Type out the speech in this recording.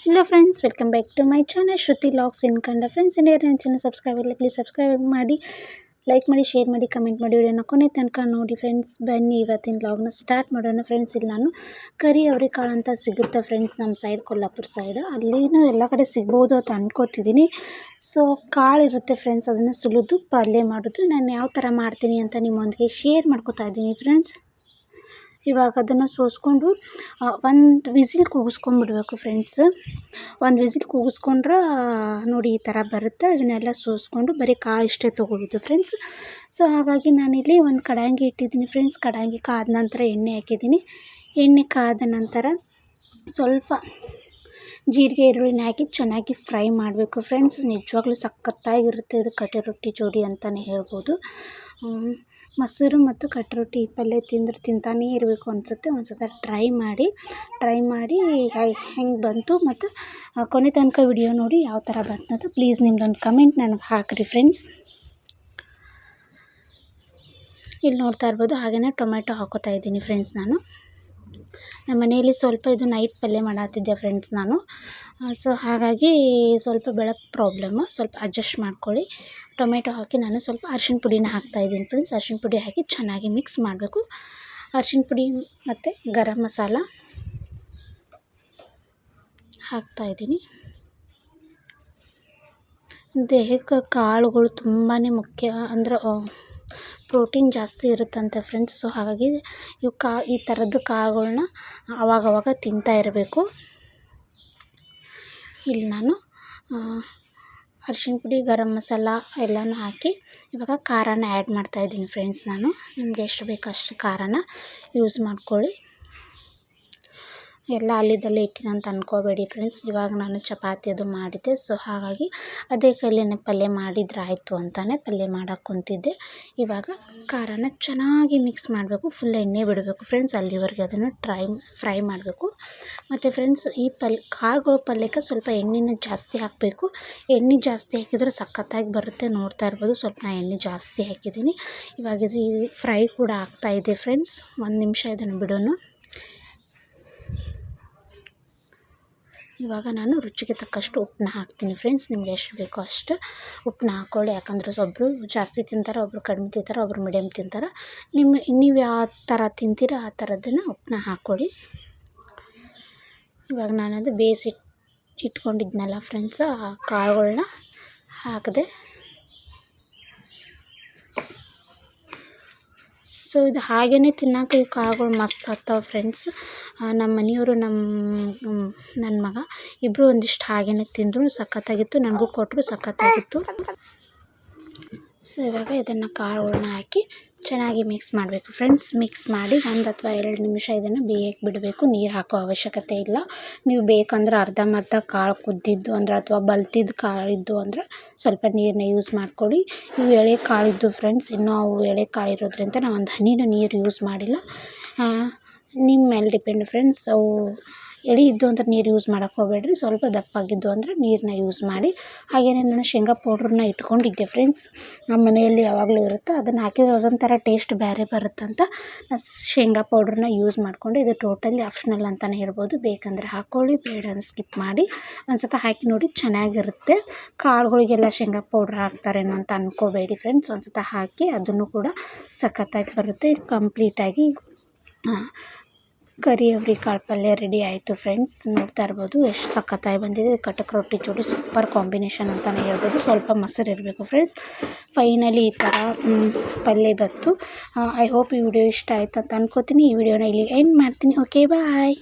Hello friends welcome back to my channel Shruti vlogs in Kannada friends India ನನ್ನ channel subscribe ಇಲ್ಲ please subscribe ಮಾಡಿ like ಮಾಡಿ share ಮಾಡಿ comment ಮಾಡಿ ವಿಡಿಯೋನ ಕೊನೆ ತನಕ ನೋಡಿ ಫ್ರೆಂಡ್ಸ್ ಬನ್ನಿ ಇವತ್ತಿನ ಲಾಗ್ನ ಸ್ಟಾರ್ಟ್ ಮಾಡೋಣ. ಫ್ರೆಂಡ್ಸ್ ಇಲ್ಲಿ ನಾನು ಕರಿ ಅವರೆಕಾಳು ಅಂತ ಸಿಗುತ್ತೆ ಫ್ರೆಂಡ್ಸ್ ನಮ್ಮ ಸೈಡ್ ಕೊಲ್ಲಾಪುರ ಸೈಡ್ ಅಲ್ಲಿನೂ ಎಲ್ಲ ಕಡೆ ಸಿಗ್ಬೋದು ಅಂತ ಅನ್ಕೋತಿದ್ದೀನಿ ಸೊ ಕಾಳು ಇರುತ್ತೆ ಫ್ರೆಂಡ್ಸ್ ಅದನ್ನು ಸುಲಿದು ಪಲ್ಯ ಮಾಡೋದು. ನಾನು ಯಾವ ಥರ ಮಾಡ್ತೀನಿ ಅಂತ ನಿಮ್ಮೊಂದಿಗೆ ಶೇರ್ ಮಾಡ್ಕೋತಾ ಇದ್ದೀನಿ ಫ್ರೆಂಡ್ಸ್ ಇವಾಗ ಅದನ್ನು ಸೋಸ್ಕೊಂಡು ಒಂದು ವಿಸಿಲ್ ಕೂಗಿಸ್ಕೊಂಡ್ಬಿಡ್ಬೇಕು ಫ್ರೆಂಡ್ಸ್ ಒಂದು ವಿಸಿಲ್ ಕೂಗಿಸ್ಕೊಂಡ್ರೆ, ನೋಡಿ ಈ ಥರ ಬರುತ್ತೆ. ಅದನ್ನೆಲ್ಲ ಸೋಸ್ಕೊಂಡು ಬರೀ ಕಾಳು ಇಷ್ಟೇ ತೊಗೊಳ್ಳೋದು ಫ್ರೆಂಡ್ಸ್ ಸೊ ಹಾಗಾಗಿ ನಾನಿಲ್ಲಿ ಒಂದು ಕಡಾಂಗಿ ಇಟ್ಟಿದ್ದೀನಿ ಫ್ರೆಂಡ್ಸ್ ಕಡಾಂಗಿ ಕಾದ ನಂತರ ಎಣ್ಣೆ ಹಾಕಿದ್ದೀನಿ. ಎಣ್ಣೆ ಕಾದ ನಂತರ ಸ್ವಲ್ಪ ಜೀರಿಗೆ, ಈರುಳ್ಳಿನ ಹಾಕಿ ಚೆನ್ನಾಗಿ ಫ್ರೈ ಮಾಡಬೇಕು ಫ್ರೆಂಡ್ಸ್ ನಿಜವಾಗ್ಲೂ ಸಖತ್ತಾಗಿರುತ್ತೆ ಇದು ಕಟ್ಟೆ ರೊಟ್ಟಿ ಜೋಡಿ ಅಂತಲೇ ಹೇಳ್ಬೋದು. ಮೊಸರು ಮತ್ತು ಕಟ್ ರೊಟ್ಟಿ ಪಲ್ಯ ತಿಂದ್ರೆ ತಿಂತಾನೇ ಇರಬೇಕು ಅನಿಸುತ್ತೆ. ಒಂದು ಸಲ ಟ್ರೈ ಮಾಡಿ ಟ್ರೈ ಮಾಡಿ ಹೆಂಗೆ ಬಂತು ಮತ್ತು ಕೊನೆ ತನಕ ವಿಡಿಯೋ ನೋಡಿ ಯಾವ ಥರ ಬಂತು ಪ್ಲೀಸ್ ನಿಮ್ದೊಂದು ಕಮೆಂಟ್ ನನಗೆ ಹಾಕಿರಿ ಫ್ರೆಂಡ್ಸ್ ಇಲ್ಲಿ ನೋಡ್ತಾ ಇರ್ಬೋದು ಹಾಗೆಯೇ ಟೊಮೆಟೊ ಹಾಕೋತಾ ಇದ್ದೀನಿ ಫ್ರೆಂಡ್ಸ್ ನಾನು. ನಮ್ಮ ಮನೆಯಲ್ಲಿ ಸ್ವಲ್ಪ ಇದು ನೈಟ್ ಪಲ್ಯ ಮಾಡತ್ತಿದ್ದೆ ಫ್ರೆಂಡ್ಸ್ ನಾನು. ಸೊ ಹಾಗಾಗಿ ಸ್ವಲ್ಪ ಬೆಳಕು ಪ್ರಾಬ್ಲಮ್ಮು ಸ್ವಲ್ಪ ಅಡ್ಜಸ್ಟ್ ಮಾಡ್ಕೊಳ್ಳಿ. ಟೊಮೆಟೊ ಹಾಕಿ ನಾನು ಸ್ವಲ್ಪ ಅರ್ಶಿಣ ಪುಡಿನ ಹಾಕ್ತಾಯಿದ್ದೀನಿ ಫ್ರೆಂಡ್ಸ್ ಅರ್ಶಿಣ ಪುಡಿ ಹಾಕಿ ಚೆನ್ನಾಗಿ ಮಿಕ್ಸ್ ಮಾಡಬೇಕು. ಅರ್ಶಿಣ ಪುಡಿ ಮತ್ತು ಗರಂ ಮಸಾಲ ಹಾಕ್ತಾಯಿದ್ದೀನಿ ದೇಹಕ್ಕೆ ಕಾಳುಗಳು ತುಂಬಾ ಮುಖ್ಯ ಅಂದ್ರೆ ಪ್ರೋಟೀನ್ ಜಾಸ್ತಿ ಇರುತ್ತಂತೆ ಫ್ರೆಂಡ್ಸ್ ಸೊ ಹಾಗಾಗಿ ಇವು ಕಾ, ಈ ಥರದ್ದು ಕಾಳುಗಳ್ನ ಅವಾಗವಾಗ ತಿಂತಾ ಇರಬೇಕು. ಇಲ್ಲಿ ನಾನು ಅರ್ಶಿಣ ಪುಡಿ, ಗರಂ ಮಸಾಲ ಎಲ್ಲನೂ ಹಾಕಿ ಇವಾಗ ಖಾರನ ಆ್ಯಡ್ ಮಾಡ್ತಾಯಿದ್ದೀನಿ ಫ್ರೆಂಡ್ಸ್ ನಾನು, ನಿಮಗೆ ಎಷ್ಟು ಬೇಕೋ ಅಷ್ಟು ಖಾರನ ಯೂಸ್ ಮಾಡ್ಕೊಳ್ಳಿ. ಎಲ್ಲ ಅಲ್ಲಿದ್ದಲ್ಲೇ ಅಂತ ಅಂದ್ಕೋಬೇಡಿ ಫ್ರೆಂಡ್ಸ್ ಇವಾಗ ನಾನು ಚಪಾತಿ ಅದು ಮಾಡಿದ್ದೆ. ಸೊ ಹಾಗಾಗಿ ಅದೇ ಕೈಲೇ ಪಲ್ಯ ಮಾಡಿದ್ರೆ ಆಯಿತು ಅಂತಲೇ ಪಲ್ಯ ಮಾಡೋಕೆ ಕುಂತಿದ್ದೆ. ಇವಾಗ ಖಾರನ ಚೆನ್ನಾಗಿ ಮಿಕ್ಸ್ ಮಾಡಬೇಕು. ಫುಲ್ ಎಣ್ಣೆ ಬಿಡಬೇಕು ಫ್ರೆಂಡ್ಸ್ ಅಲ್ಲಿವರೆಗೆ ಅದನ್ನು ಟ್ರೈ ಫ್ರೈ ಮಾಡಬೇಕು. ಮತ್ತು ಫ್ರೆಂಡ್ಸ್ ಈ ಪಲ್ ಕಾಳುಗಳು ಪಲ್ಯಕ್ಕೆ ಸ್ವಲ್ಪ ಎಣ್ಣೆನ ಜಾಸ್ತಿ ಹಾಕಬೇಕು. ಎಣ್ಣೆ ಜಾಸ್ತಿ ಹಾಕಿದ್ರೆ ಸಖತ್ತಾಗಿ ಬರುತ್ತೆ ನೋಡ್ತಾ ಇರ್ಬೋದು. ಸ್ವಲ್ಪ ನಾನು ಎಣ್ಣೆ ಜಾಸ್ತಿ ಹಾಕಿದ್ದೀನಿ. ಇವಾಗ ಇದು ಫ್ರೈ ಕೂಡ ಆಗ್ತಾಯಿದೆ ಫ್ರೆಂಡ್ಸ್ ಒಂದು ನಿಮಿಷ ಇದನ್ನು ಬಿಡೋಣ. ಇವಾಗ ನಾನು ರುಚಿಗೆ ತಕ್ಕಷ್ಟು ಉಪ್ಪನ್ನ ಹಾಕ್ತೀನಿ ಫ್ರೆಂಡ್ಸ್ ನಿಮ್ಗೆ ಎಷ್ಟು ಬೇಕೋ ಅಷ್ಟು ಉಪ್ಪನ್ನ ಹಾಕ್ಕೊಳ್ಳಿ ಯಾಕಂದ್ರೆ ಒಬ್ಬರು ಜಾಸ್ತಿ ತಿಂತಾರೆ ಒಬ್ಬರು ಕಡಿಮೆ ತಿಂತಾರೆ ಒಬ್ಬರು ಮೀಡಿಯಮ್ ತಿಂತಾರೆ. ನಿಮ್ಮ ನೀವು ಯಾವ ಥರ ತಿಂತೀರ ಆ ಥರದ್ದನ್ನು ಉಪ್ಪನ್ನ ಹಾಕ್ಕೊಳ್ಳಿ ಇವಾಗ ಅದು ಬೇಯಿಸಿ ಇಟ್ಕೊಂಡಿದ್ನಲ್ಲ ಫ್ರೆಂಡ್ಸ್ ಆ ಕಾಳುಗಳನ್ನ ಹಾಕಿದೆ. ಸೊ ಇದು ಹಾಗೇ ತಿನ್ನೋಕೆ ಈ ಕಾಳುಗಳು ಮಸ್ತ್ ಆಗ್ತಾವೆ ಫ್ರೆಂಡ್ಸ್ ನಮ್ಮ ಮನೆಯವರು ನಮ್ಮ ನನ್ನ ಮಗ. ಇಬ್ಬರೂ ಒಂದಿಷ್ಟು ಹಾಗೇ ತಿಂದರು, ಸಖತ್ತಾಗಿತ್ತು. ನನಗೂ ಕೊಟ್ಟರು ಸಖತ್ತಾಗಿತ್ತು. ಸೊ, ಇವಾಗ ಇದನ್ನು ಕಾಳುಗಳನ್ನ ಹಾಕಿ ಚೆನ್ನಾಗಿ ಮಿಕ್ಸ್ ಮಾಡಬೇಕು. ಫ್ರೆಂಡ್ಸ್ ಮಿಕ್ಸ್ ಮಾಡಿ ಒಂದು ಅಥವಾ ಎರಡು ನಿಮಿಷ ಇದನ್ನು ಬೇಯಕ್ಕೆ ಬಿಡಬೇಕು. ನೀರು ಹಾಕೋ ಅವಶ್ಯಕತೆ ಇಲ್ಲ. ನೀವು ಬೇಕಂದ್ರೆ ಅರ್ಧಂಬರ್ಧ ಕಾಳು ಕುದ್ದಿದ್ದು ಅಂದ್ರೆ ಅಥವಾ ಬಲ್ತಿದ್ದು ಕಾಳಿದ್ದು ಅಂದ್ರೆ ಸ್ವಲ್ಪ ನೀರನ್ನ ಯೂಸ್ ಮಾಡ್ಕೊಳ್ಳಿ ಇವು ಎಳೆ ಕಾಳಿದ್ದು ಫ್ರೆಂಡ್ಸ್ ಇನ್ನೂ ಅವು ಎಳೆ ಕಾಳು ಇರೋದ್ರಿಂದ ನಾವು ಒಂದು ಹನಿನೂ ನೀರು ಯೂಸ್ ಮಾಡಿಲ್ಲ. ನಿಮ್ಮ ಮೇಲೆ ಡಿಪೆಂಡ್ ಫ್ರೆಂಡ್ಸ್ ಅವು ಎಳೆ ಇದ್ದು ಅಂದ್ರೆ ನೀರು ಯೂಸ್ ಮಾಡೋಕ್ಕೆ ಹೋಗಬೇಡ್ರಿ. ಸ್ವಲ್ಪ ದಪ್ಪಾಗಿದ್ದು ಅಂದರೆ ನೀರನ್ನ ಯೂಸ್ ಮಾಡಿ. ಹಾಗೆಯೇ ನಾನು ಶೇಂಗಾ ಪೌಡ್ರನ್ನ ಇಟ್ಕೊಂಡಿದ್ದೆ ಫ್ರೆಂಡ್ಸ್ ನಮ್ಮ ಮನೆಯಲ್ಲಿ ಯಾವಾಗಲೂ ಇರುತ್ತೆ. ಅದನ್ನು ಹಾಕಿದ್ರೆ ಅದೊಂಥರ ಟೇಸ್ಟ್ ಬೇರೆ ಬರುತ್ತಂತ ಶೇಂಗಾ ಪೌಡ್ರನ್ನ ಯೂಸ್ ಮಾಡಿಕೊಂಡು ಇದು ಟೋಟಲಿ ಆಪ್ಷನಲ್ ಅಂತಲೇ ಹೇಳ್ಬೋದು. ಬೇಕಂದರೆ ಹಾಕ್ಕೊಳ್ಳಿ ಬೇಡ ಸ್ಕಿಪ್ ಮಾಡಿ. ಒಂದು ಸತ ಹಾಕಿ ನೋಡಿ ಚೆನ್ನಾಗಿರುತ್ತೆ. ಕಾಳುಗಳಿಗೆಲ್ಲ ಶೇಂಗಾ ಪೌಡ್ರ್ ಹಾಕ್ತಾರೇನೋ ಅಂತ ಅಂದ್ಕೋಬೇಡಿ ಫ್ರೆಂಡ್ಸ್ ಒಂದು ಸತ ಹಾಕಿ ಅದನ್ನು ಕೂಡ ಸಖತ್ತಾಗಿ ಬರುತ್ತೆ. ಕಂಪ್ಲೀಟಾಗಿ ಕರಿ ಕಾಳು ಪಲ್ಯ ರೆಡಿ ಆಯಿತು ಫ್ರೆಂಡ್ಸ್ ನೋಡ್ತಾ ಇರ್ಬೋದು ಎಷ್ಟು ಸಖತ್ತಾಗಿ ಬಂದಿದೆ. ಕಟಕ್ ರೊಟ್ಟಿ ಜೋಡಿ ಸೂಪರ್ ಕಾಂಬಿನೇಷನ್ ಅಂತಲೇ ಹೇಳ್ಬೋದು. ಸ್ವಲ್ಪ ಮೊಸರು ಇರಬೇಕು ಫ್ರೆಂಡ್ಸ್ ಫೈನಲಿ ಈ ಥರ ಪಲ್ಯ ಬಂತು. ಐ ಹೋಪ್ ಈ ವಿಡಿಯೋ ಇಷ್ಟ ಆಯ್ತು ಅಂತ ಅನ್ಕೋತೀನಿ. ಈ ವಿಡಿಯೋನ ಇಲ್ಲಿ ಎಂಡ್ ಮಾಡ್ತೀನಿ. Okay bye